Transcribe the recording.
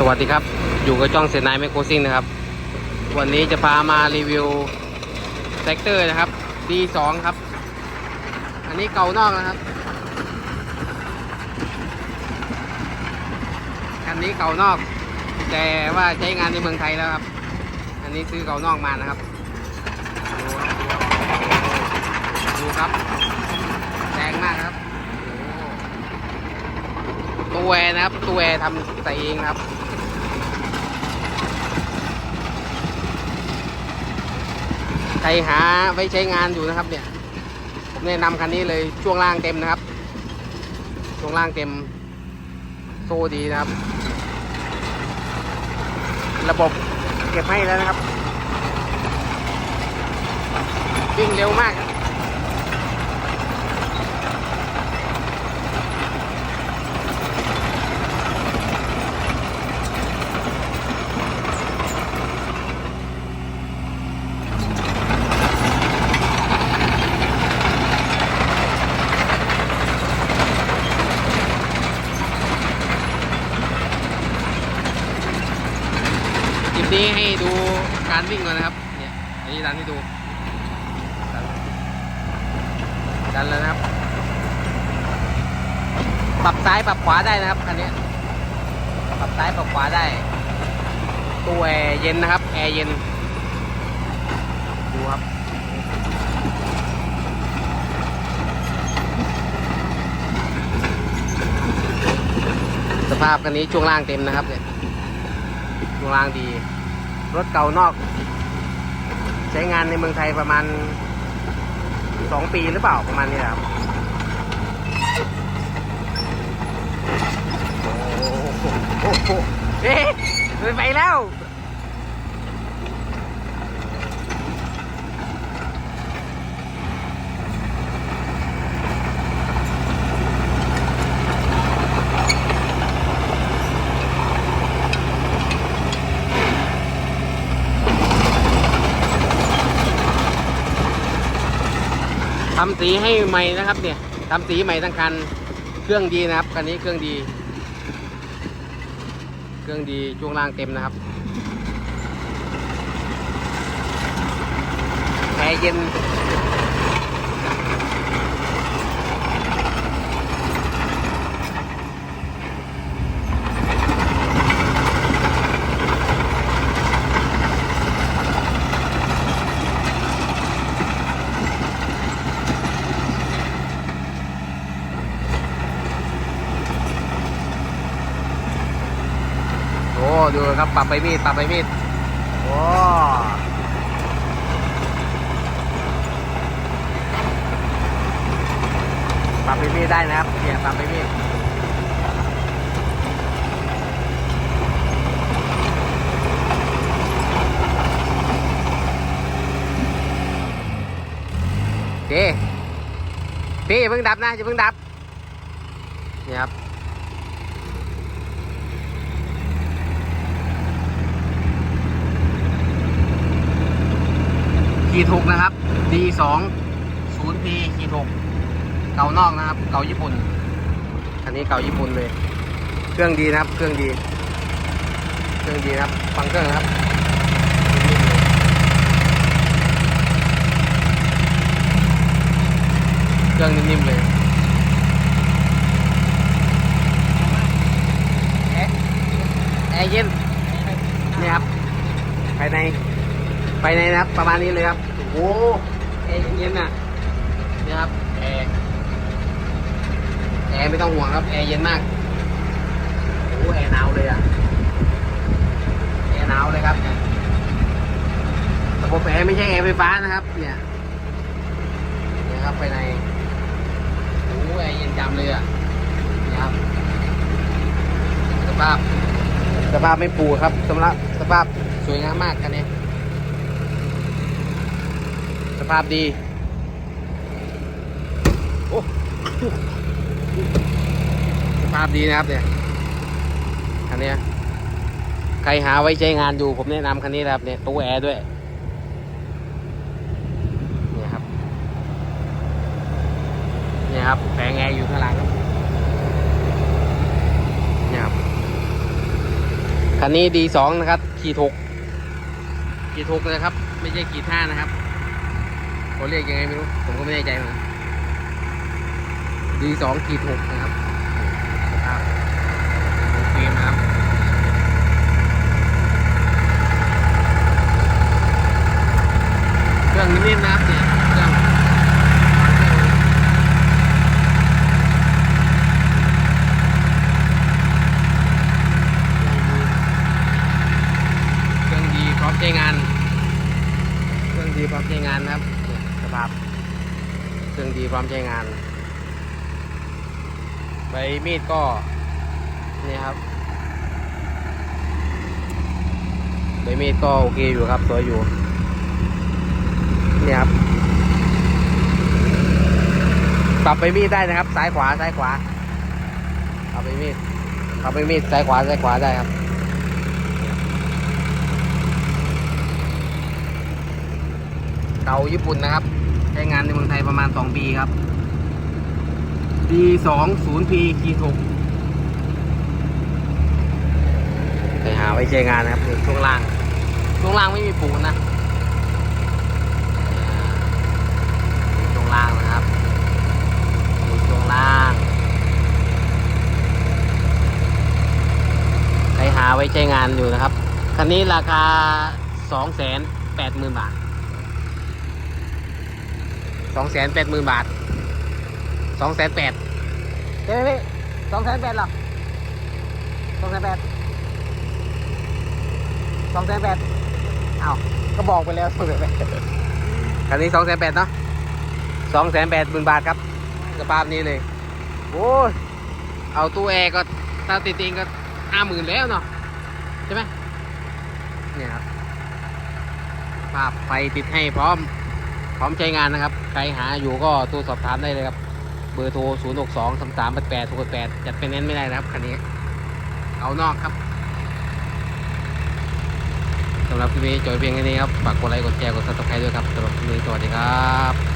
สวัสดีครับ อยู่กับจ้องเซนไนแมโครซิ่งนะครับ วันนี้จะพามารีวิวแท็กเตอร์นะครับ D2 ครับ อันนี้เก่านอกนะครับคันนี้เก่านอก แต่ว่าใช้งานในเมืองไทยแล้วครับ อันนี้ซื้อเก่านอกมานะครับ ดูครับแรงมากครับตัวแอนะครับตัวแอทำใส่เองครับ ใค รหาไว้ใช้งานอยู่นะครับเนี่ยผมแนะนำคันนี้เลยช่วงล่างเต็มนะครับ ช่วงล่างเต็มโซ่ดีนะครับ ระบบเก็บให้แล้วนะครับ วิ่งเร็วมาก นี้ให้ดูการวิ่งก่อนนะครับ เนี่ย อันนี้ดันให้ดูดันแล้วนะครับ ปรับซ้ายปรับขวาได้นะครับคันนี้ ปรับซ้ายปรับขวาได้ ตัวแอร์เย็นนะครับ แอร์เย็น ดูครับสภาพคันนี้ช่วงล่างเต็มนะครับเนี่ยช่วงล่างดี รถเก่านอก ใช้งานในเมืองไทยประมาณสองปีหรือเปล่าประมาณนี้ครับโอ้โหเอ๊ะเลยไปแล้ว ทำสีให้ใหม่นะครับเนี่ยทำสีใหม่ทั้งคันเครื่องดีนะครับคันนี้เครื่องดี เครื่องดีช่วงล่างเต็มนะครับแอร์เย็น ดูครับปรับไปมีดปรับไปมีดโอ้ปรับไปมีดได้นะครับเนี่ยปรับไปมีดเคพี่เพิ่งดับนะอย่าเพิ่งดับเนี่ยครับ ขีดหกนะครับ D2 0P ขีดหกเก่านอกนะครับ เก่าญี่ปุ่น อันนี้เก่าญี่ปุ่นเลย เครื่องดีนะครับ เครื่องดี เครื่องดีนะครับ ฟังเครื่องนะครับเครื่องนิ่มๆเลยแอร์แอร์เย็นนี่ครับภายใน ไปในนะครับ ประมาณนี้เลยครับ โอ้โหแอร์เย็นๆน่ะนี่ครับแอร์แอร์ไม่ต้องห่วงครับแอร์เย็นมากโอ้แอร์หนาวเลยอะแอร์หนาวเลยครับระบบแอร์ไม่ใช่แอร์ไฟฟ้านะครับ เนี่ยเนี่ยครับภายในโอ้แอร์เย็นจำเลยอะนี่ครับสภาพสภาพไม่ปูครับสำหรับสภาพสวยงามมากคันนี้ส ภาพดี โอ้สภาพดีนะครับเนี่ย คันนี้ใครหาไว้ใช้งานอยู่ ผมแนะนำคันนี้นะครับเนี่ยตู้แอร์ด้วยเนี่ยครับเนี่ยครับแผงแอร์อยู่ข้างหลังเนี่ยครับคันนี้ดีสองนะครับ ขีดหกขีดหกนะครับ ไม่ใช่ขีดห้านะครับ เขาเรียกยังไงไม่รู้ ผมก็ไม่แน่ใจเหมือนกันดีสองขีดหกนะครับครับโอเคนะครับเครื่องนิ่มๆนะครับเนี่ยเครื่องเครื่องดีพร้อมใช้งาน เครื่องดีพร้อมใช้งานนะครับ ภาพเครื่องดีพร้อมใช้งาน ใบมีดก็นี่ครับ ใบมีดก็โอเคอยู่ครับสวยอยู่นี่ครับปรับไปมีดได้นะครับ ซ้ายขวาซ้ายขวาปรับไปมีดปรับไปมีดซ้ายขวาซ้ายขวาได้ครับเตาญี่ปุ่นนะครับ ช้งานในเมืองไทยประมาณ 2 ปีครับ D 2 0 P ขีด6ไปหาไว้ใช้งานนะครับช่วงล่าง ช่วงล่างไม่มีปูนนะช่วงล่างนะครับดูช่วงล่างใครหาไว้ใช้งานอยู่นะครับ คันนี้ราคาสองแสนแปดหมื่นบาท สองแสนแปดหมื่นบาทสองแสนแปดเฮ้ยสองแสนแปดหรอสองแสนแปดสองแสนแปดเอาก็บอกไปแล้วสองแสนแปดคันนี้สองแสนแปดเนาะสองแสนแปดหมื่นบาทครับสภาพนี้เลยโอ้ยเอาตู้แอร์ก็ถ้าติดเองก็ห้าหมื่นแล้วเนาะใช่ไหมเนี่ยครับภาพไฟติดให้พร้อม พร้อมใช้งานนะครับ ใครหาอยู่ก็โทรสอบถามได้เลยครับ เบอร์โทร 0 6 2 3 3 8 8 6 8 จัดเป็นเน้นไม่ได้นะครับคันนี้ เอานอกครับสำหรับคลิปนี้จอยเพียงแค่นี้ครับ ฝากกดไลค์ กดแชร์ กดซับสไครต์ด้วยครับสำหรับคลิปนี้สวัสดีครับ